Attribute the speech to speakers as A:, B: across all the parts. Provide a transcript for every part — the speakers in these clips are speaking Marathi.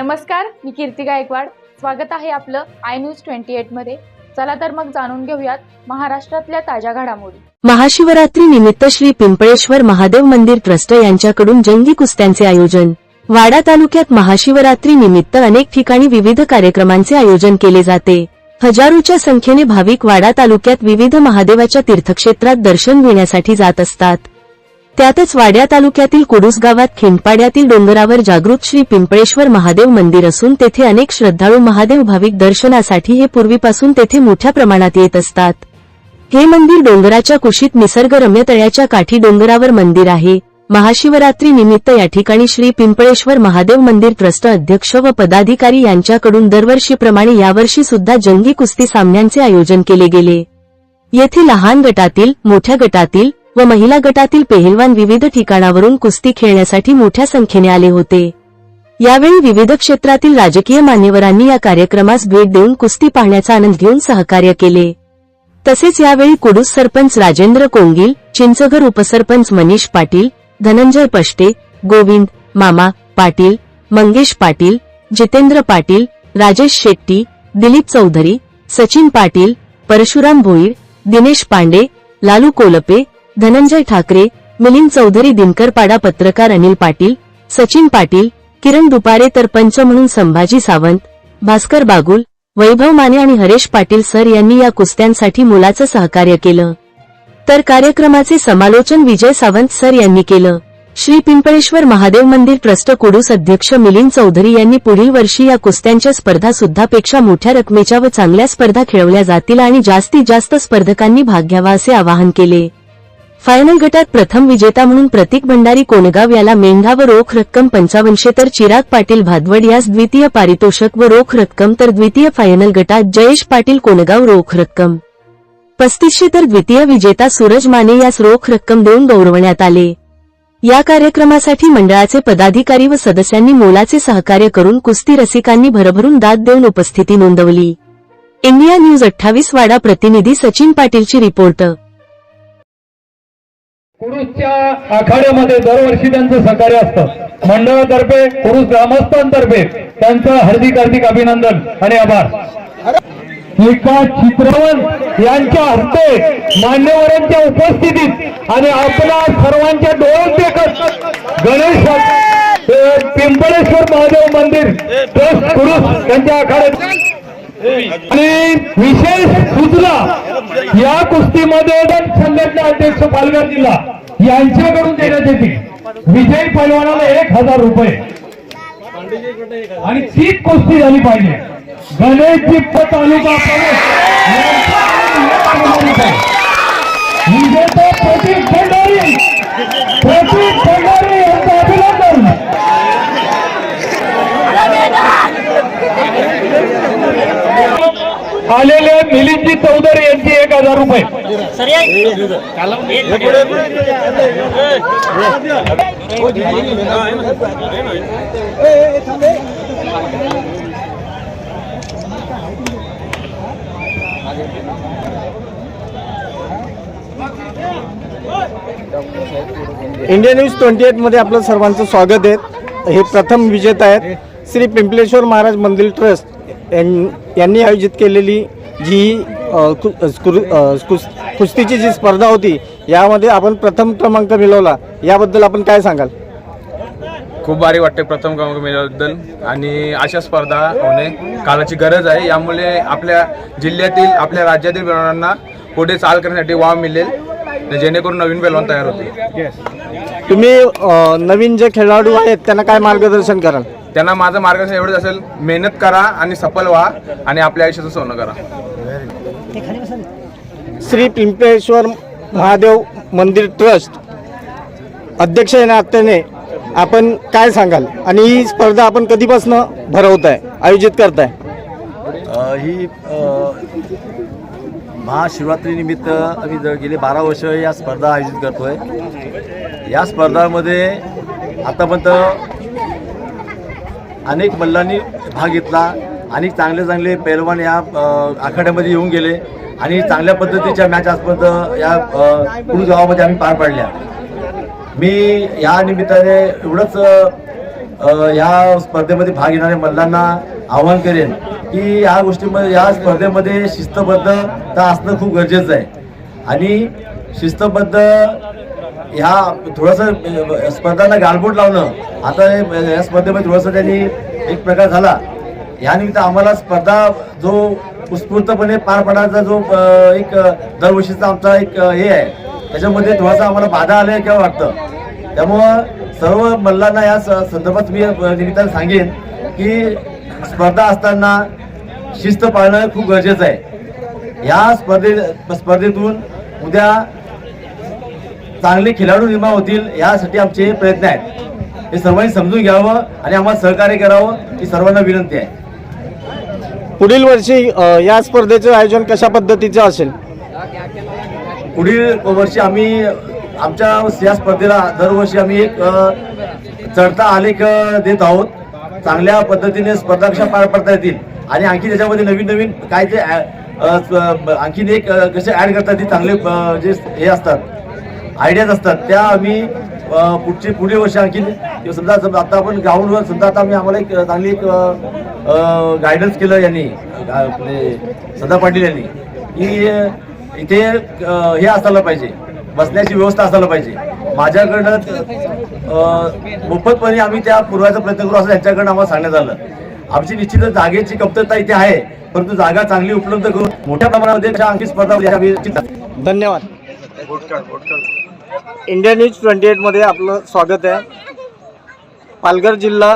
A: नमस्कार मी कीर्ती गायकवाड. स्वागत आहे आपलं आय न्यूज ट्वेंटी एटमध्ये. चला तर मग जाणून घेऊयात महाराष्ट्रातल्या ताज्या घडामोडी.
B: महाशिवरात्री निमित्त श्री पिंपळेश्वर महादेव मंदिर ट्रस्ट यांच्याकडून जंगी कुस्त्यांचे आयोजन. वाडा तालुक्यात महाशिवरात्री निमित्त अनेक ठिकाणी विविध कार्यक्रमांचे आयोजन केले जाते. हजारोच्या संख्येने भाविक वाडा तालुक्यात विविध महादेवाच्या तीर्थक्षेत्रात दर्शन घेण्यासाठी जात असतात. त्यातच वाड्या तालुक्यातील कुडूस गावात खिंडपाड्यातील डोंगरावर जागृत श्री पिंपळेश्वर महादेव मंदिर असून तेथे अनेक श्रद्धाळू महादेव भाविक दर्शनासाठी हे पूर्वीपासून तेथे मोठ्या प्रमाणात येत असतात. हे मंदिर डोंगराच्या कुशीत निसर्गरम्य तळ्याच्या काठी डोंगरावर मंदिर आहे. महाशिवरात्री निमित्त या ठिकाणी श्री पिंपळेश्वर महादेव मंदिर ट्रस्ट अध्यक्ष व पदाधिकारी यांच्याकडून दरवर्षीप्रमाणे यावर्षी सुद्धा जंगी कुस्ती सामन्यांचे आयोजन केले गेले. येथे लहान गटातील मोठ्या गटातील व महिला गटातील पेहलवान विविध ठिकाणावरून कुस्ती खेळण्यासाठी मोठ्या संख्येने आले होते. यावेळी विविध क्षेत्रातील राजकीय मान्यवरांनी या कार्यक्रमास भेट देऊन कुस्ती पाहण्याचा आनंद घेऊन सहकार्य केले. तसेच यावेळी कुडूस सरपंच राजेंद्र कोंगील चिंचघर उपसरपंच मनीष पाटील धनंजय पष्टे गोविंद मामा पाटील मंगेश पाटील जितेंद्र पाटील राजेश शेट्टी दिलीप चौधरी सचिन पाटील परशुराम भोईर दिनेश पांडे लालू कोलपे धनंजय ठाकरे मिलिंद चौधरी दिनकरपाडा पत्रकार अनिल पाटील सचिन पाटील किरण दुपारे तर पंच म्हणून संभाजी सावंत भास्कर बागुल वैभव माने आणि हरेश पाटील सर यांनी या कुस्त्यांसाठी मुलाचं सहकार्य केलं. तर कार्यक्रमाचे समालोचन विजय सावंत सर यांनी केलं. श्री पिंपळेश्वर महादेव मंदिर ट्रस्ट कुडूस अध्यक्ष मिलिंद चौधरी यांनी पुढील वर्षी या कुस्त्यांच्या स्पर्धा सुद्धा पेक्षा मोठ्या रकमेच्या व चांगल्या स्पर्धा खेळवल्या जातील आणि जास्तीत जास्त स्पर्धकांनी भाग घ्यावा असे आवाहन केले. फायनल गटात प्रथम विजेता म्हणून प्रतीक भंडारी कोनगाव याला मेंढा व रोख रक्कम पंचावनशे तर चिराग पाटील भादवड यास द्वितीय पारितोषक व रोख रक्कम तर द्वितीय फायनल गटात जयेश पाटील कोनगाव रोख रक्कम. पस्तीसशे तर द्वितीय विजेता सूरज माने यास रोख रक्कम देऊन गौरवण्यात आले. या कार्यक्रमासाठी मंडळाचे पदाधिकारी व सदस्यांनी मोलाचे सहकार्य करून कुस्ती रसिकांनी भरभरून दाद देऊन उपस्थिती नोंदवली. इंडिया न्यूज अठ्ठावीस वाडा प्रतिनिधी सचिन पाटीलची रिपोर्ट.
C: कुरुसच्या आखाड्यामध्ये दरवर्षी त्यांचं सहकार्य असतं. मंडळातर्फे कुरुस ग्रामस्थांतर्फे त्यांचं हार्दिक हार्दिक अभिनंदन आणि आभार. एका चित्रवन यांच्या हस्ते मान्यवरांच्या उपस्थितीत आणि आपल्या सर्वांच्या डोळ्यात देखत गणेश पिंपळेश्वर महादेव मंदिर ट्रस्ट कुरुस त्यांच्या आखाड्यात. आणि विशेष सूचना या कुस्तीमध्ये संघटना अध्यक्ष पालघर जिल्हा. यांच्याकडून देण्यात येते. विजय पैलवानाला एक हजार रुपये. आणि तीच कुस्ती झाली पाहिजे. गणेश जिप्प तालुका प्रमुख विजेता भंडारी प्रतीक भंडारी यांचं अभिनंदन आलेले मिलिंदी चौधरी यांची एक हजार रुपये.
D: इंडिया न्यूज ट्वेंटी एटमध्ये आपलं सर्वांचं स्वागत आहे. हे प्रथम विजेता आहेत. श्री पिंपलेश्वर महाराज मंदिर ट्रस्ट. यां- यांनी आयोजित केलेली जी कु- कुस- कुस्तीची जी स्पर्धा होती यामध्ये आपण प्रथम क्रमांक मिळवला. याबद्दल आपण काय सांगाल?
E: खूप भारी वाटते प्रथम क्रमांक मिळाल्याबद्दल आणि अशा स्पर्धा होणे काळाची गरज आहे. यामुळे आपल्या जिल्ह्यातील आपल्या राज्यातील पैलवानांना पुढे चाल करण्यासाठी वाव मिळेल. जेणेकरून नवीन पैलवान तयार होतील.
D: तुम्ही नवीन जे खेळाडू आहेत त्यांना काय मार्गदर्शन कराल?
E: त्यांना माझं मार्गदर्शन एवढंच असेल मेहनत करा आणि सफल व्हा आणि आपल्या आयुष्याचं सोनं करा.
D: श्री पिंपळेश्वर महादेव मंदिर ट्रस्ट अध्यक्ष नात्याने आपण काय सांगाल? आणि ही स्पर्धा आपण कधीपासून भरवताय आयोजित करताय?
F: ही महाशिवरात्रीनिमित्त आम्ही ज- गेले बारा वर्ष या स्पर्धा आयोजित करतोय. या स्पर्धामध्ये आतापर्यंत अनेक मल्लांनी भाग घेतला आणि चांगले चांगले पैलवान या आखाड्यामध्ये येऊन गेले आणि चांगल्या पद्धतीच्या मॅच आजपर्यंत या कुरुज कुडू गावामध्ये आम्ही पार पाडल्या. मी या निमित्ताने एवढंच या ह्या स्पर्धेमध्ये भाग घेणाऱ्या मल्लांना आवाहन करेन की या गोष्टीमध्ये या स्पर्धेमध्ये शिस्तबद्धता असणं खूप गरजेचं आहे. आणि शिस्तबद्ध ह्या थोडंसं स्पर्धांना गालबोट लावणं आता हे- या स्पर्धेमध्ये थोडंसं त्यांनी एक प्रकार झाला. यानिमित्त आम्हाला स्पर्धा जो उत्स्फूर्तपणे पार पडायचा जो एक दरवर्षीचा आमचा एक हे आहे. त्याच्यामध्ये थोडासा आम्हाला बाधा आल्या किंवा वाटतं. त्यामुळं सर्व मल्लांना या स- संदर्भात मी निमित्ताने सांगेन की स्पर्धा असताना शिस्त पाळणं खूप गरजेचं आहे. या स्पर्धे स्पर्धेतून उद्या चांगले खेळाडू निर्माण होतील यासाठी आमचे प्रयत्न आहेत. हे सर्वांनी समजून घ्यावं आणि आम्हाला सहकार्य करावं ही सर्वांना विनंती आहे.
D: पुढील वर्षी या स्पर्धेचं आयोजन कशा पद्धतीचं असेल?
F: पुढील वर्षी आम्ही आमच्या या स्पर्धेला दरवर्षी आम्ही एक चढता आलेख देत आहोत. चांगल्या पद्धतीने स्पर्धा कशा पार पडता येतील. आणि आणखी त्याच्यामध्ये नवीन नवीन काय स- आणखीन एक कसे ॲड करतात ते चांगले जे हे असतात. आयडियाज असतात. त्या आम्ही पुढचे पुढील वर्षी आणखीन समजा समजा आता आपण ग्राउंडवर समजा आता आम्ही आम्हाला एक चांगली एक गायडन्स केलं यांनी आपले सदा पाटील यांनी की इथे अ, हे असायला पाहिजे. बसण्याची व्यवस्था असायला पाहिजे. माझ्याकडनं अ, मोफतपणे आम्ही त्या पुरवायचा प्रयत्न करू असं त्यांच्याकडनं आम्हाला सांगण्यात आलं. आमची निश्चितच जागेची कमतरता इथे आहे परंतु जागा चांगली उपलब्ध करून मोठ्या प्रमाणामध्ये अशा आणखी स्पर्धा होईल याची निश्चित आहे.
D: धन्यवाद इंडिया न्यूज ट्वेंटी एटमध्ये आपलं स्वागत आहे. पालघर जिल्हा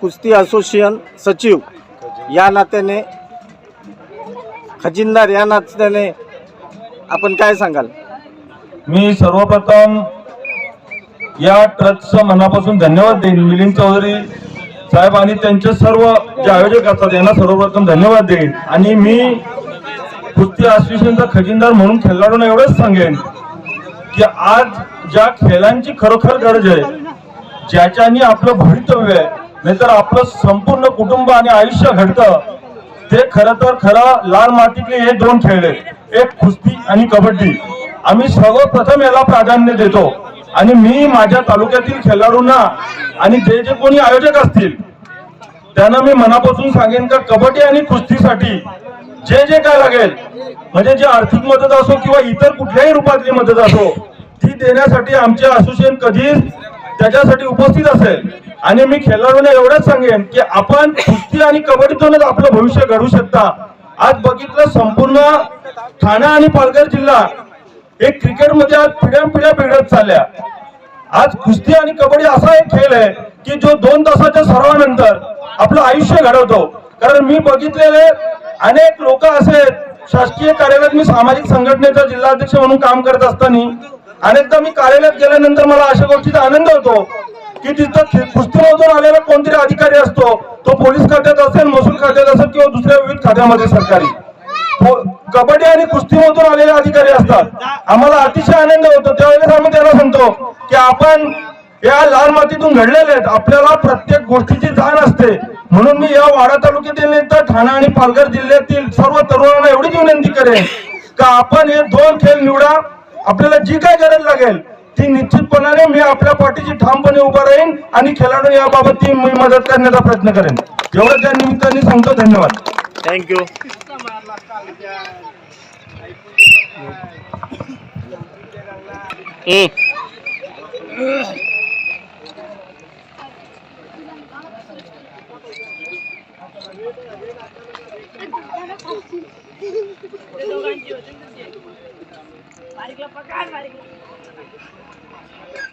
D: कुस्ती असोसिएशन सचिव या नात्याने खजिनदार या नात्याने आपण काय सांगाल?
G: मी सर्वप्रथम या ट्रस्टचं मनापासून धन्यवाद देईन. मिलिंद चौधरी साहेब आणि त्यांचे सर्व जे आयोजक असतात यांना सर्वप्रथम धन्यवाद देईन. आणि मी कुस्ती असोसिएशनचा खजिनदार म्हणून खेळाडूंना एवढंच सांगेन की आज ज्या खेळांची खरोखर गरज आहे ज्याच्यानी आपलं भवितव्य आहे नाहीतर आपलं संपूर्ण कुटुंब आणि आयुष्य घडतं ते खरं तर खरं लाल मातीतले हे दोन खेळ आहेत. एक कुस्ती आणि कबड्डी. आम्ही सर्वप्रथम याला प्राधान्य देतो. आणि मी माझ्या तालुक्यातील खेळाडूंना आणि जे जे कोणी आयोजक असतील त्यांना मी मनापासून सांगेन का कबड्डी आणि कुस्तीसाठी जे जे काय लागेल म्हणजे जे आर्थिक मदत असो किंवा इतर कुठल्याही रूपातली मदत असो ती देण्यासाठी आमचे असोसिएशन कधीच त्याच्यासाठी उपस्थित असेल. आणि मी खेळाडूंना एवढंच सांगेन की आपण कुस्ती आणि कबड्डीतूनच आपलं भविष्य घडू शकता. आज बघितलं संपूर्ण ठाणे आणि पालघर जिल्हा एक क्रिकेटमध्ये आज पिढ्या पिढ्या बिघडत चालल्या. आज कुस्ती आणि कबड्डी असा एक खेळ आहे की जो दोन तासाच्या सर्वानंतर आपलं आयुष्य घडवतो. कारण मी बघितलेले अनेक लोक असे शासकीय कार्यालयात मी सामाजिक संघटनेचा जिल्हाध्यक्ष म्हणून काम करत असताना अनेकदा मी कार्यालयात गेल्यानंतर मला अशा गोष्टीचा आनंद होतो की तिथं कुस्तीमधून आलेला कोणतरी अधिकारी असतो तो पोलीस खात्यात असेल महसूल खात्यात असेल किंवा दुसऱ्या विविध खात्यामध्ये सरकारी. कबड्डी आणि कुस्तीमधून आलेले अधिकारी असतात. आम्हाला अतिशय आनंद होतो. त्यावेळेस आम्ही त्याला सांगतो की आपण या लाल मातीतून घडलेले आहेत. आपल्याला प्रत्येक गोष्टीची जाण असते. म्हणून मी या वाडा तालुक्यातील तर ठाणे आणि पालघर जिल्ह्यातील सर्व तरुणांना एवढीच विनंती करेन का आपण हे दोन खेळ निवडा. आपल्याला जी काय गरज लागेल ती निश्चितपणाने मी आपल्या पाठीची ठामपणे उभा राहीन आणि खेळाडू याबाबत ती मी मदत करण्याचा प्रयत्न करेन. एवढं त्या निमित्ताने सांगतो धन्यवाद.
D: Thank you Mm. Calvary.